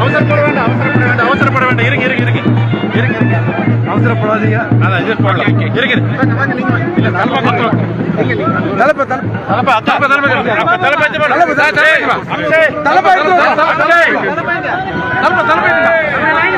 அவசரப்பட வேண்டாம் அவசரப்பட வேண்டாம் அவசரப்பட வேண்டாம். இருங்க இருங்க இருங்க. இருங்க அவசரப்படாதீங்க. அதான் இது போடலாம் இருங்க இல்ல தலைப்பா பக்கம் தலைப்பா தலைப்பா தலைப்பா தலைப்பா தலைப்பா. தலைப்பா, தலைப்பா. தலைப்பா. தலைப்பா. தலைப்பா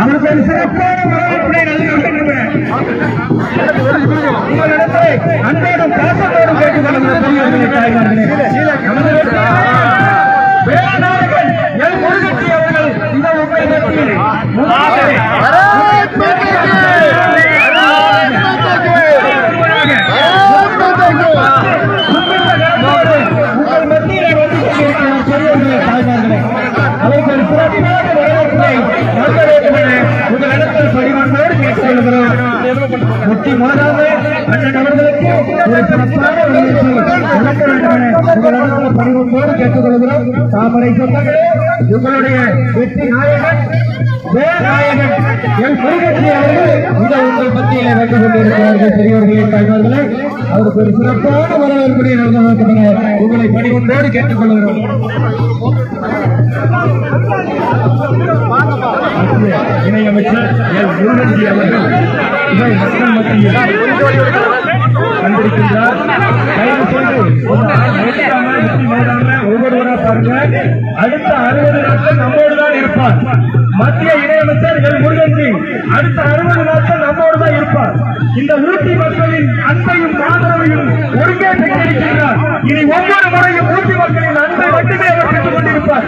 அவர்கள் சிறப்பான வரவேற்புரை நல்கின்றனர் உங்களிடத்தை அன்போடும் பாசத்தோடும் கேட்டுக்கொள்கிற பெரியவர்களே எல் அவர்கள் இந்த உண்மை முட்டி மாதாவே அண்ணன் அவர்களுக்கு ஒரு சிறப்பான வழங்க வேண்டும் என உங்களிடத்தில் பரிமாற்றோடு கேட்டுக்கொள்கிறோம். தாமரை சொந்தங்களே உங்களுடைய வெற்றி நாயகன் வேநாயகன் என் அவர்கள் உங்கள் கொண்டிருக்கிறார்கள். பெரியவர்களே தாய்மார்களே அவருக்கு ஒரு சிறப்பான வரவேற்புடைய உங்களை பணிவொன்றோடு கேட்டுக்கொள்கிறோம். இணையமைச்சர் எல் முருகன்ஜி அவர்கள் இதை மக்கள் மத்தியில் வந்திருக்கின்றார் தயவு செய்து ஒவ்வொருவரா பாருங்க. அடுத்த அறுபது நாட்கள் நம்மோடு தான் இருப்பார். மத்திய இணையமைச்சர் எல் முருகன்ஜி அடுத்த அறுபது நாட்கள் நம்மோடு தான் இருப்பார். இந்த ஊட்டி மக்களின் அன்பையும் ஆதரவையும் ஒருங்கே பெற்றிருக்கின்றார். இனி ஒவ்வொரு முறையும் ஊட்டி மக்களின் அன்பை மட்டுமே அவர் பெற்றுக் கொண்டிருப்பார்.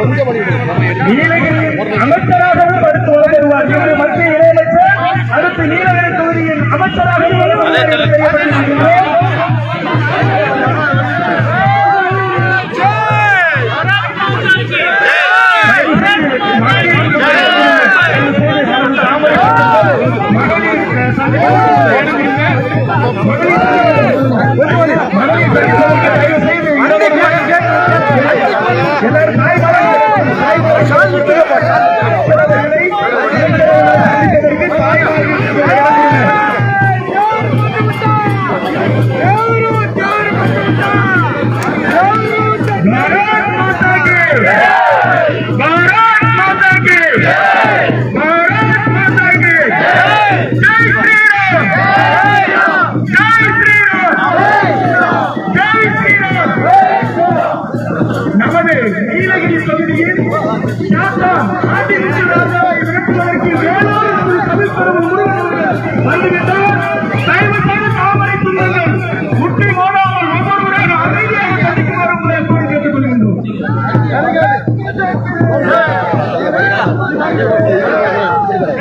நீலகிரியின் கால் விட்டு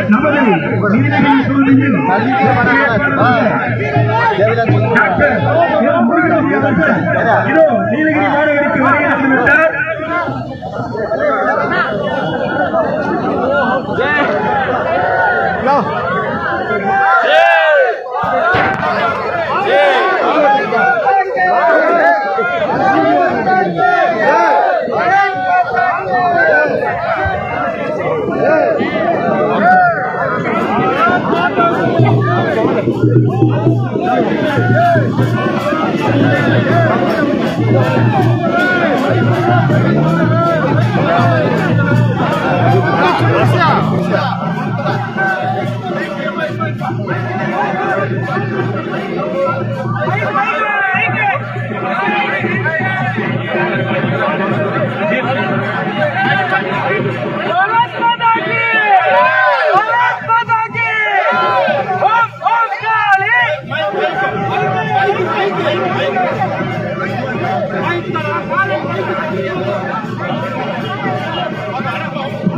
நமது நீலகிரி தொகுதியில் இதோ நீலகிரி மாநகருக்கு வருகை தந்துவிட்டார் Russia! Russia! Thank you.